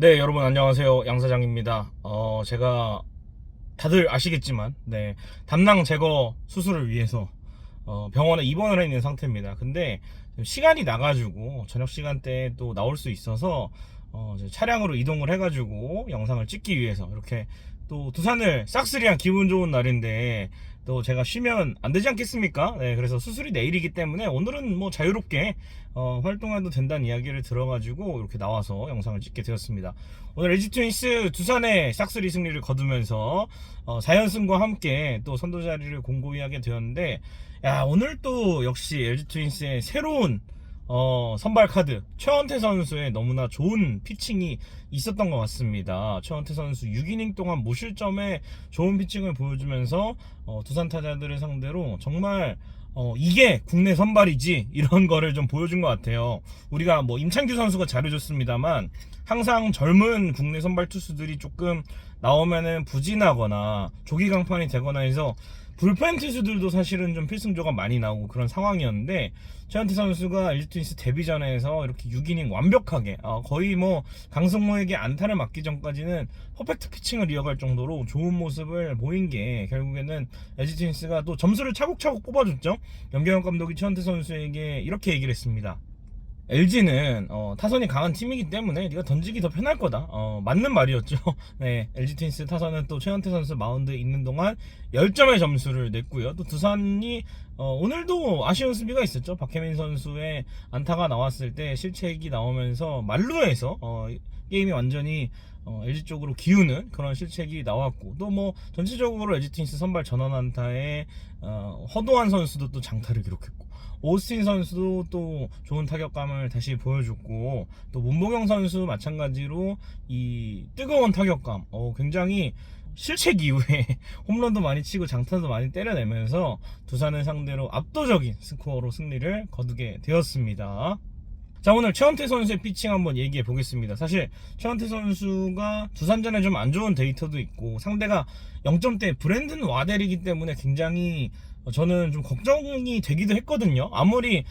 네, 여러분 안녕하세요. 양 사장입니다. 어, 제가 다들 아시겠지만, 네, 담낭 제거 수술을 위해서 어, 병원에 입원을 해 있는 상태입니다. 근데 시간이 나가지고 저녁 시간대에 또 나올 수 있어서 어, 차량으로 이동을 해가지고 영상을 찍기 위해서 이렇게 또 두산을 싹쓸이한 기분 좋은 날인데 또 제가 쉬면 안 되지 않겠습니까? 네, 그래서 수술이 내일이기 때문에 오늘은 뭐 자유롭게 어, 활동해도 된다는 이야기를 들어가지고 이렇게 나와서 영상을 찍게 되었습니다. 오늘 LG 트윈스 두산의 싹쓸이 승리를 거두면서 어, 4연승과 함께 또 선두 자리를 공고히 하게 되었는데 야 오늘 또 역시 LG 트윈스의 새로운 어, 선발 카드 최원태 선수의 너무나 좋은 피칭이 있었던 것 같습니다. 최원태 선수 6이닝 동안 무실점에 좋은 피칭을 보여주면서 어, 두산 타자들을 상대로 정말 어, 이게 국내 선발이지 이런 거를 좀 보여준 것 같아요. 우리가 뭐 임창규 선수가 잘해줬습니다만 항상 젊은 국내 선발 투수들이 조금 나오면은 부진하거나 조기 강판이 되거나 해서 불펜 투수들도 사실은 좀 필승조가 많이 나오고 그런 상황이었는데 최현태 선수가 LG 트윈스 데뷔 전에서 이렇게 6이닝 완벽하게 어, 거의 뭐 강승모에게 안타를 맞기 전까지는 퍼펙트 피칭을 이어갈 정도로 좋은 모습을 보인 게 결국에는 LG 트윈스가 또 점수를 차곡차곡 뽑아줬죠. 염경현 감독이 최현태 선수에게 이렇게 얘기를 했습니다. LG는 어, 타선이 강한 팀이기 때문에 네가 던지기 더 편할 거다. 어, 맞는 말이었죠. 네, LG 트윈스 타선은 또 최현태 선수 마운드에 있는 동안 10점의 점수를 냈고요. 또 두산이 어, 오늘도 아쉬운 수비가 있었죠. 박혜민 선수의 안타가 나왔을 때 실책이 나오면서 말루에서 어, 게임이 완전히 어, LG 쪽으로 기우는 그런 실책이 나왔고 또 뭐 전체적으로 LG 트윈스 선발 전원 안타에 어, 허도한 선수도 또 장타를 기록했고 오스틴 선수도 또 좋은 타격감을 다시 보여줬고 또 문보경 선수 마찬가지로 이 뜨거운 타격감 어, 굉장히 실책 이후에 홈런도 많이 치고 장타도 많이 때려내면서 두산을 상대로 압도적인 스코어로 승리를 거두게 되었습니다. 자 오늘 최원태 선수의 피칭 한번 얘기해 보겠습니다. 사실 최원태 선수가 두산전에 좀 안 좋은 데이터도 있고 상대가 0점대 브랜든 와델이기 때문에 굉장히 어, 저는 좀 걱정이 되기도 했거든요. 아무리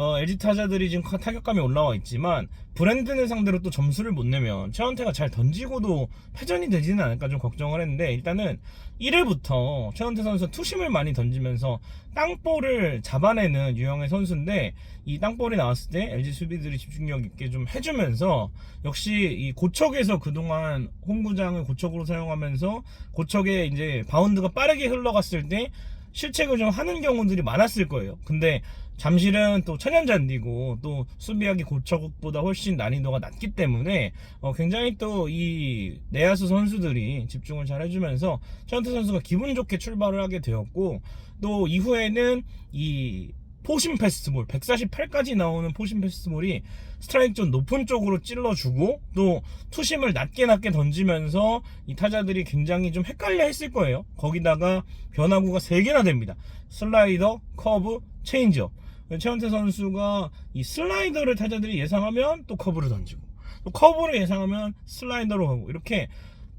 어, LG 타자들이 지금 타격감이 올라와 있지만 브랜든을 상대로 또 점수를 못 내면 최원태가 잘 던지고도 패전이 되지는 않을까 좀 걱정을 했는데 일단은 1회부터 최원태 선수 투심을 많이 던지면서 땅볼을 잡아내는 유형의 선수인데 이 땅볼이 나왔을 때 LG 수비들이 집중력 있게 좀 해주면서 역시 이 고척에서 그동안 홈구장을 고척으로 사용하면서 고척에 이제 바운드가 빠르게 흘러갔을 때 실책을 좀 하는 경우들이 많았을 거예요. 근데 잠실은 또 천연잔디고 또 수비하기 고척보다 훨씬 난이도가 낮기 때문에 어 굉장히 또 이 내야수 선수들이 집중을 잘 해주면서 최현태 선수가 기분 좋게 출발을 하게 되었고 또 이후에는 이 포심 패스트볼 148까지 나오는 포심 패스트볼이 스트라이크 존 높은 쪽으로 찔러주고 또 투심을 낮게 낮게 던지면서 이 타자들이 굉장히 좀 헷갈려 했을 거예요. 거기다가 변화구가 3개나 됩니다. 슬라이더, 커브, 체인지업. 최원태 선수가 이 슬라이더를 타자들이 예상하면 또 커브를 던지고 또 커브를 예상하면 슬라이더로 가고 이렇게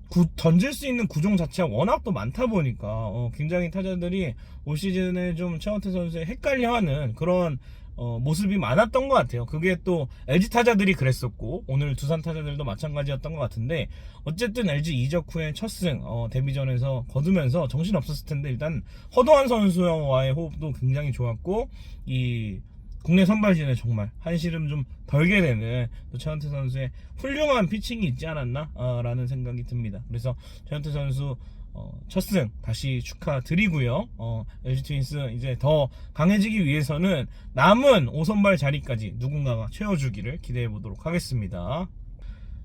구- 던질 수 있는 구종 자체가 워낙 또 많다 보니까 어, 굉장히 타자들이 올 시즌에 좀 최원태 선수에 헷갈려하는 그런 어, 모습이 많았던 것 같아요. 그게 또 LG 타자들이 그랬었고 오늘 두산 타자들도 마찬가지였던 것 같은데 어쨌든 LG 이적 후에 첫승 어, 데뷔전에서 거두면서 정신 없었을 텐데 일단 허도한 선수와의 호흡도 굉장히 좋았고 이 국내 선발진에 정말 한시름 좀 덜게 되는 또 최원태 선수의 훌륭한 피칭이 있지 않았나 어, 라는 생각이 듭니다. 그래서 최원태 선수 어, 첫승 다시 축하드리고요. 어, LG 트윈스 이제 더 강해지기 위해서는 남은 5선발 자리까지 누군가가 채워주기를 기대해 보도록 하겠습니다.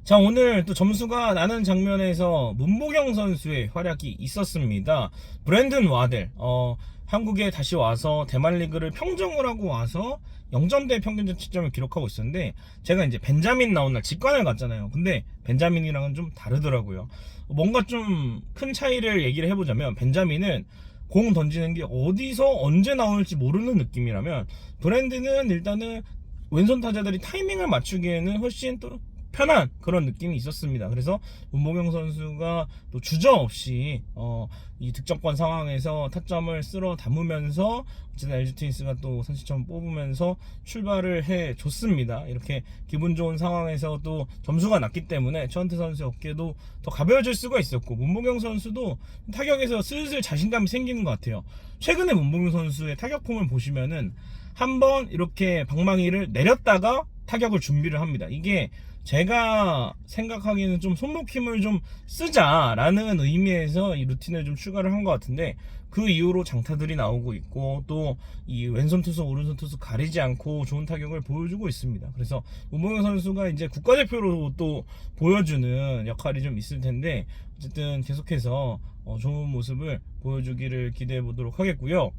자 오늘 또 점수가 나는 장면에서 문보경 선수의 활약이 있었습니다. 브랜든 와델 어, 한국에 다시 와서 대만 리그를 평정을 하고 와서 0점 대 평균 자책점을 기록하고 있었는데 제가 이제 벤자민 나온 날 직관을 갔잖아요. 근데 벤자민이랑은 좀 다르더라고요. 뭔가 좀 큰 차이를 얘기를 해보자면 벤자민은 공 던지는 게 어디서 언제 나올지 모르는 느낌이라면 브랜드는 일단은 왼손 타자들이 타이밍을 맞추기에는 훨씬 또 편한 그런 느낌이 있었습니다. 그래서 문보경 선수가 또 주저 없이 어, 이 득점권 상황에서 타점을 쓸어 담으면서 어쨌든 LG 트윈스가 또 선취점 뽑으면서 출발을 해 줬습니다. 이렇게 기분 좋은 상황에서 또 점수가 났기 때문에 최원태 선수의 어깨도 더 가벼워질 수가 있었고 문보경 선수도 타격에서 슬슬 자신감이 생기는 것 같아요. 최근에 문보경 선수의 타격 폼을 보시면은 한번 이렇게 방망이를 내렸다가 타격을 준비를 합니다. 이게 제가 생각하기에는 좀 손목 힘을 좀 쓰자라는 의미에서 이 루틴을 좀 추가를 한 것 같은데 그 이후로 장타들이 나오고 있고 또 이 왼손 투수 오른손 투수 가리지 않고 좋은 타격을 보여주고 있습니다. 그래서 문봉영 선수가 이제 국가대표로 또 보여주는 역할이 좀 있을 텐데 어쨌든 계속해서 어, 좋은 모습을 보여주기를 기대해 보도록 하겠고요.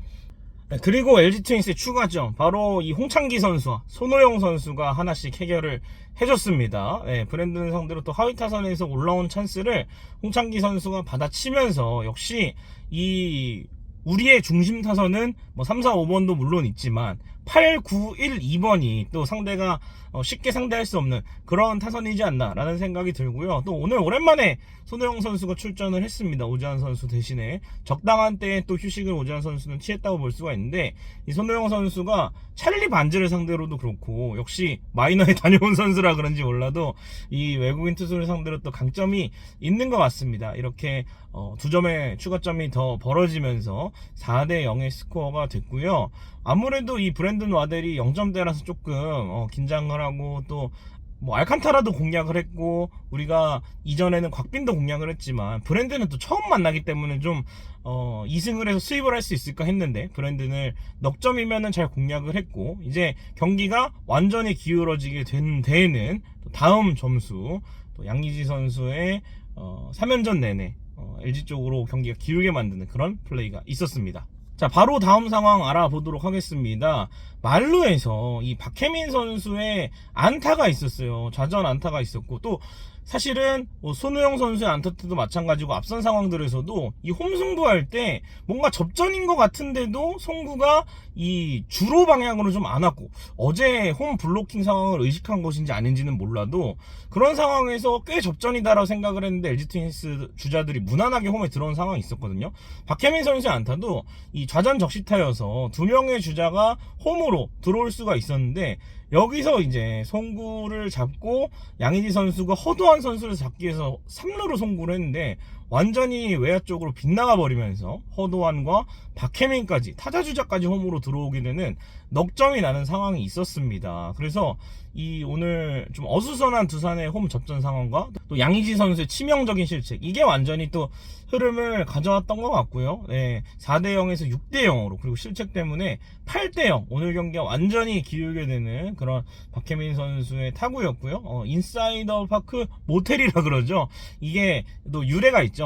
네, 그리고 LG 트윈스의 추가점 바로 이 홍창기 선수와 손호영 선수가 하나씩 해결을 해줬습니다. 네, 브랜드는 상대로 또 하위 타선에서 올라온 찬스를 홍창기 선수가 받아치면서 역시 이 우리의 중심 타선은 뭐 3, 4, 5번도 물론 있지만 8, 9, 1, 2번이 또 상대가 어, 쉽게 상대할 수 없는 그런 타선이지 않나라는 생각이 들고요. 또 오늘 오랜만에 손호영 선수가 출전을 했습니다. 오지환 선수 대신에 적당한 때에 또 휴식을 오지환 선수는 취했다고 볼 수가 있는데 이 손호영 선수가 찰리 반지를 상대로도 그렇고 역시 마이너에 다녀온 선수라 그런지 몰라도 이 외국인 투수를 상대로 또 강점이 있는 것 같습니다. 이렇게 어, 두 점의 추가점이 더 벌어지면서 4대 0의 스코어가 됐고요. 아무래도 이 브랜든 와델이 0점대라서 조금 어, 긴장을 하고 또 뭐 알칸타라도 공략을 했고 우리가 이전에는 곽빈도 공략을 했지만 브랜드는 또 처음 만나기 때문에 좀 어, 2승을 해서 수입을 할 수 있을까 했는데 브랜드는 넉 점이면은 잘 공략을 했고 이제 경기가 완전히 기울어지게 된 데에는 또 다음 점수 또 양의지 선수의 어, 3연전 내내 어, LG 쪽으로 경기가 기울게 만드는 그런 플레이가 있었습니다. 자, 바로 다음 상황 알아보도록 하겠습니다. 말루에서 이 박혜민 선수의 안타가 있었어요. 좌전 안타가 있었고, 또 사실은 뭐 손우영 선수의 안타 때도 마찬가지고 앞선 상황들에서도 이 홈승부할 때 뭔가 접전인 것 같은데도 송구가 이 주로 방향으로 좀 안 왔고 어제 홈 블로킹 상황을 의식한 것인지 아닌지는 몰라도 그런 상황에서 꽤 접전이다라고 생각을 했는데 LG 트윈스 주자들이 무난하게 홈에 들어온 상황이 있었거든요. 박혜민 선수의 안타도 이 좌전 적시타여서 두 명의 주자가 홈으로 들어올 수가 있었는데 여기서 이제 송구를 잡고 양의지 선수가 허도한 선수를 잡기 위해서 3루로 송구를 했는데 완전히 외야 쪽으로 빗나가 버리면서 허도환과 박혜민까지 타자 주자까지 홈으로 들어오게 되는 넉점이 나는 상황이 있었습니다. 그래서 이 오늘 좀 어수선한 두산의 홈 접전 상황과 또 양의지 선수의 치명적인 실책 이게 완전히 또 흐름을 가져왔던 것 같고요. 네, 4대 0에서 6대 0으로 그리고 실책 때문에 8대 0 오늘 경기가 완전히 기울게 되는 그런 박혜민 선수의 타구였고요. 어, 인사이더 파크 모텔이라 그러죠. 이게 또 유래가 있죠.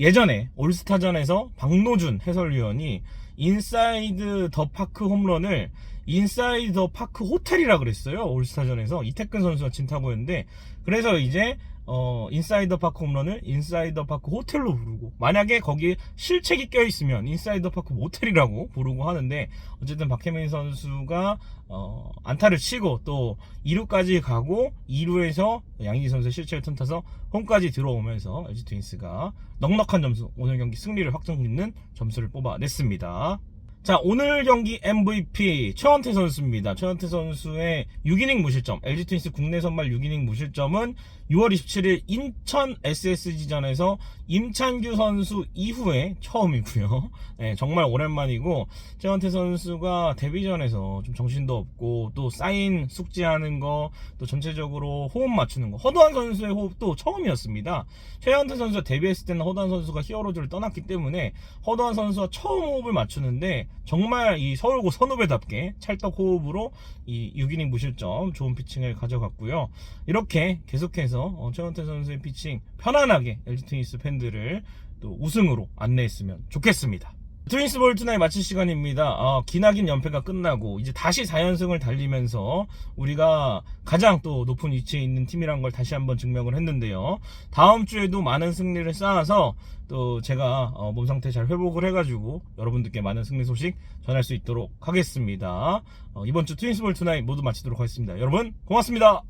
예전에 올스타전에서 박노준 해설위원이 인사이드 더 파크 홈런을 인사이드 더 파크 호텔이라 그랬어요. 올스타전에서 이태근 선수가 친 타구였는데 그래서 이제 어, 인사이더 파크 홈런을 인사이더 파크 호텔로 부르고 만약에 거기에 실책이 껴 있으면 인사이더 파크 모텔이라고 부르고 하는데 어쨌든 박혜민 선수가 어, 안타를 치고 또 2루까지 가고 2루에서 양희지 선수의 실책을 틈타서 홈까지 들어오면서 LG 트윈스가 넉넉한 점수 오늘 경기 승리를 확정 짓는 점수를 뽑아냈습니다. 자, 오늘 경기 MVP 최원태 선수입니다. 최원태 선수의 6이닝 무실점, LG 트윈스 국내 선발 6이닝 무실점은 6월 27일 인천 SSG전에서 임찬규 선수 이후에 처음이고요. 네, 정말 오랜만이고 최원태 선수가 데뷔전에서 좀 정신도 없고 또 사인 숙지하는 거, 또 전체적으로 호흡 맞추는 거, 허도한 선수의 호흡도 처음이었습니다. 최원태 선수가 데뷔했을 때는 허도한 선수가 히어로즈를 떠났기 때문에 허도한 선수가 처음 호흡을 맞추는데 정말 이 서울고 선후배답게 찰떡 호흡으로 이 6이닝 무실점 좋은 피칭을 가져갔고요. 이렇게 계속해서 어, 최원태 선수의 피칭 편안하게 LG 트윈스 팬들 을 또 우승으로 안내했으면 좋겠습니다. 트윈스 볼 투나잇 마칠 시간입니다. 어, 기나긴 연패가 끝나고 이제 다시 4연승을 달리면서 우리가 가장 또 높은 위치에 있는 팀이란 걸 다시 한번 증명을 했는데요. 다음 주에도 많은 승리를 쌓아서 또 제가 어, 몸 상태 잘 회복을 해가지고 여러분들께 많은 승리 소식 전할 수 있도록 하겠습니다. 어, 이번 주 트윈스 볼 투나잇 모두 마치도록 하겠습니다. 여러분 고맙습니다.